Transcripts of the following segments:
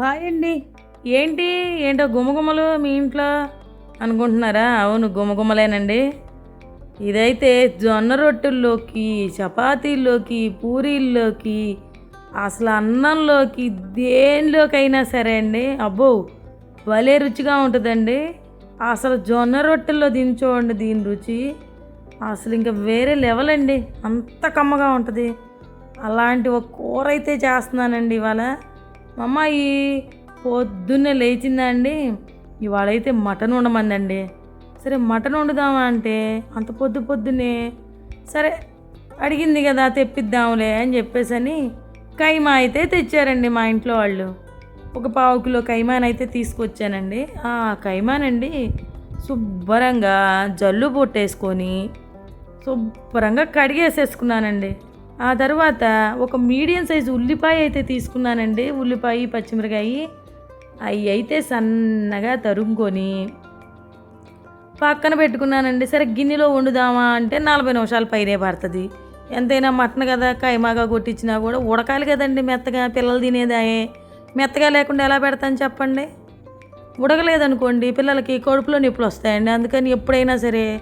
Hi అండి ఏంటి? ఏంటో గుమగుమలు మీ ఇంట్లో అనుకుంటున్నారా? అవును గుమగుమలేనండి. ఇదైతే జొన్న రొట్టెల్లోకి చపాతీల్లోకి పూరీల్లోకి అసలు అన్నంలోకి దేనిలోకైనా సరే అండి. అబ్బో భలే రుచిగా ఉంటుందండి. అసలు జొన్న రొట్టెల్లో దీని చూడండి దీని రుచి. అసలు ఇంకా వేరే లెవెల్ అండి. అంత కమ్మగా ఉంటుంది. అలాంటి ఒక కూర అయితే చేస్తున్నానండి ఇవాళ. అమ్మాయి పొద్దున్నే లేచిందా అండి ఇవాళ అయితే మటన్ ఉండమందండి సరే మటన్ వండుదామా అంటే అంత పొద్దు పొద్దున్నే. సరే అడిగింది కదా తెప్పిద్దాంలే అని చెప్పేసని కైమా అయితే తెచ్చారండి మా ఇంట్లో వాళ్ళు. ఒక పావు కిలో కైమానైతే తీసుకొచ్చానండి. ఆ కైమానండి శుభ్రంగా జల్లు పొట్టేసుకొని శుభ్రంగా కడిగేసేసుకున్నానండి. ఆ తర్వాత ఒక మీడియం సైజు ఉల్లిపాయ అయితే తీసుకున్నానండి. ఉల్లిపాయ పచ్చిమిరకాయ. అవి అయితే సన్నగా తరుముకొని పక్కన పెట్టుకున్నానండి. సరే గిన్నెలో వండుదామా అంటే నలభై నిమిషాలు పైనే పడుతుంది. ఎంతైనా మటన్ కదా కైమాగా కొట్టించినా కూడా ఉడకాలి కదండి మెత్తగా. పిల్లలు తినేదాయే మెత్తగా లేకుండా ఎలా పెడతాను చెప్పండి? ఉడకలేదనుకోండి పిల్లలకి కడుపులో నొప్పులు వస్తాయండి. అందుకని ఎప్పుడైనా సరే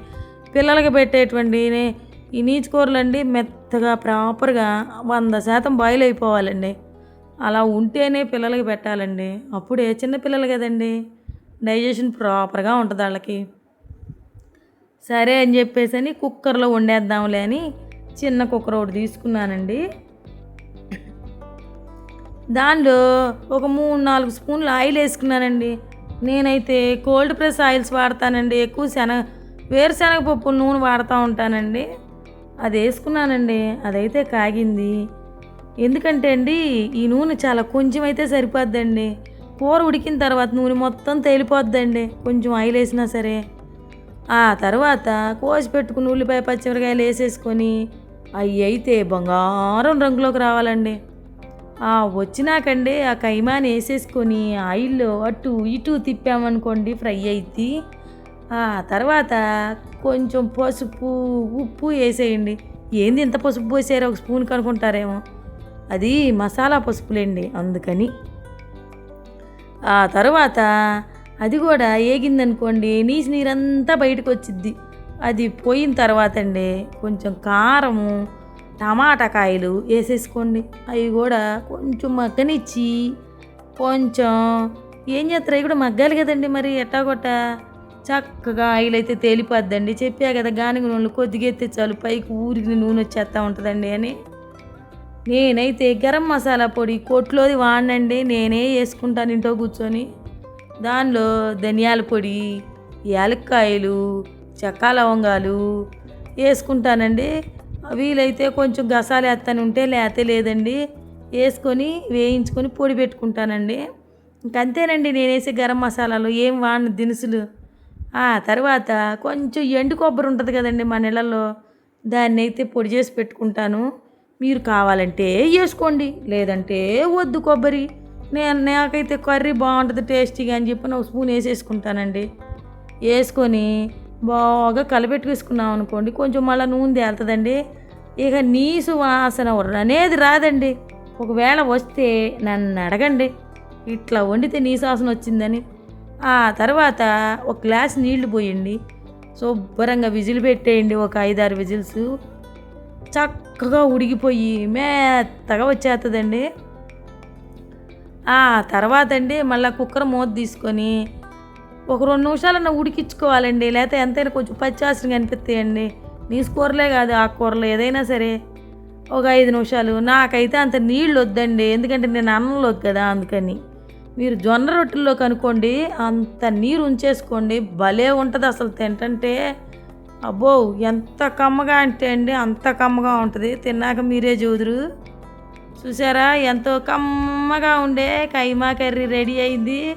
పిల్లలకి పెట్టేటువంటి ఈ నీచు కూరలు అండి మెత్తగా ప్రాపర్గా వంద శాతం బాయిల్ అయిపోవాలండి. అలా ఉంటేనే పిల్లలకి పెట్టాలండి. అప్పుడే చిన్న పిల్లలు కదండి? డైజెషన్ ప్రాపర్గా ఉంటుంది వాళ్ళకి. సరే అని చెప్పేసి అని కుక్కర్లో వండేద్దాంలే అని చిన్న కుక్కర్ ఒకటి తీసుకున్నానండి. దానిలో ఒక మూడు నాలుగు స్పూన్లు ఆయిల్ వేసుకున్నానండి. నేనైతే కోల్డ్ ప్రెస్ ఆయిల్స్ వాడతానండి. ఎక్కువ శనగ వేరుశనగ పప్పు నూనె వాడుతూ ఉంటానండి. అది వేసుకున్నానండి అదైతే కాగింది. ఎందుకంటే అండి ఈ నూనె చాలా కొంచెం అయితే సరిపోద్దండి. కూర ఉడికిన తర్వాత నూనె మొత్తం తేలిపోద్దండి కొంచెం ఆయిల్ వేసినా సరే. ఆ తర్వాత కోసి పెట్టుకుని ఉల్లిపాయ పచ్చిమిరకాయలు వేసేసుకొని అవి అయితే బంగారం రంగులోకి రావాలండి. ఆ వచ్చినాకండి ఆ కైమాని వేసేసుకొని ఆయిల్లో అటు ఇటు తిప్పామనుకోండి ఫ్రై అయితే ఆ తర్వాత కొంచెం పసుపు ఉప్పు వేసేయండి. ఏంది ఇంత పసుపు పోసారో ఒక స్పూన్ కనుక్కుంటారేమో. అది మసాలా పసుపులేండి అందుకని. ఆ తర్వాత అది కూడా ఏగిందనుకోండి నీసి నీరంతా బయటకు వచ్చిద్ది అది పోయిన తర్వాత అండి కొంచెం కారము టమాటా కాయలు వేసేసుకోండి. అవి కూడా కొంచెం మగ్గనిచ్చి కొంచెం ఏం చేస్తారు? అవి కూడా మగ్గాలి కదండి మరి ఎట్టాగొట్ట చక్కగా ఆయిల్ అయితే తేలిపోద్దండి. చెప్పా కదా గానుగ నూనె కొద్దిగా ఎత్తే చాలు పైకి ఊరికి నూనె వచ్చేస్తూ ఉంటుందండి అని. నేనైతే గరం మసాలా పొడి కొట్లోది వాడినండి నేనే వేసుకుంటాను ఇంట్లో కూర్చొని. దానిలో ధనియాల పొడి యాలక్కాయలు చెక్క లవంగాలు వేసుకుంటానండి. వీలైతే కొంచెం గసాలు వేస్తాను ఉంటే లేతే లేదండి. వేసుకొని వేయించుకొని పొడి పెట్టుకుంటానండి. ఇంకంతేనండి నేను వేసే గరం మసాలాలు ఏం వాడిన దినుసులు. ఆ తర్వాత కొంచెం ఎండు కొబ్బరి ఉంటుంది కదండి మన నెలల్లో దాన్ని అయితే పొడి చేసి పెట్టుకుంటాను. మీరు కావాలంటే వేసుకోండి లేదంటే వద్దు కొబ్బరి. నేను నాకైతే కర్రీ బాగుంటుంది టేస్టీగా అని చెప్పి ఒక స్పూన్ వేసేసుకుంటానండి. వేసుకొని బాగా కలిపెట్టుకేసుకున్నాం అనుకోండి కొంచెం మళ్ళీ నూనె తేలుతుందండి. ఇక నీసు వాసన అనేది రాదండి. ఒకవేళ వస్తే నన్ను అడగండి ఇట్లా వండితే నీసు వాసన వచ్చిందని. ఆ తర్వాత ఒక గ్లాస్ నీళ్ళు పోయండి. శుభ్రంగా విజిల్ పెట్టేయండి. ఒక ఐదారు విజిల్స్. చక్కగా ఉడికిపోయి మెత్తగా వచ్చేస్తుందండి ఆ తర్వాత అండి మళ్ళీ కుక్కర్ మూత తీసుకొని ఒక రెండు నిమిషాలన్నా ఉడికించుకోవాలండి. లేకపోతే ఎంతైనా కొంచెం పచ్చివాసన అనిపిస్తాయండి నీ కూరలే కాదు ఆ కూరలు ఏదైనా సరే. ఒక ఐదు నిమిషాలు. నాకైతే అంత నీళ్ళు వద్దండి. ఎందుకంటే నేను అన్నంలో కదా అందుకని. మీరు జొన్న రొట్టెల్లో కనుక్కోండి అంత నీరు ఉంచేసుకోండి భలే ఉంటుంది అసలు తింటంటే. అబ్బో ఎంత కమ్మగా అంటే అండి అంత కమ్మగా ఉంటుంది. తిన్నాక మీరే చూదురు. చూసారా ఎంతో కమ్మగా ఉండే కైమా కర్రీ రెడీ అయింది.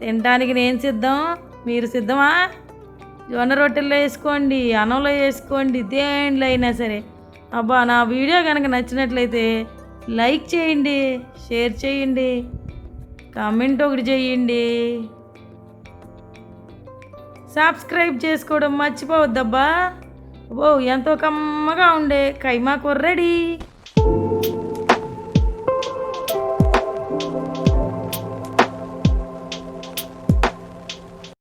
తినడానికి నేను సిద్ధం మీరు సిద్ధమా? జొన్న రొట్టెల్లో వేసుకోండి అన్నంలో వేసుకోండి దేంట్లో అయినా సరే. అబ్బా నా వీడియో కనుక నచ్చినట్లయితే లైక్ చేయండి షేర్ చేయండి. కామెంట్ ఒకటి చేయండి. సబ్స్క్రైబ్ చేసుకోవడం మర్చిపోవద్దబ్బా. ఓ ఎంతో కమ్మగా ఉండే. కైమా కూర రెడీ.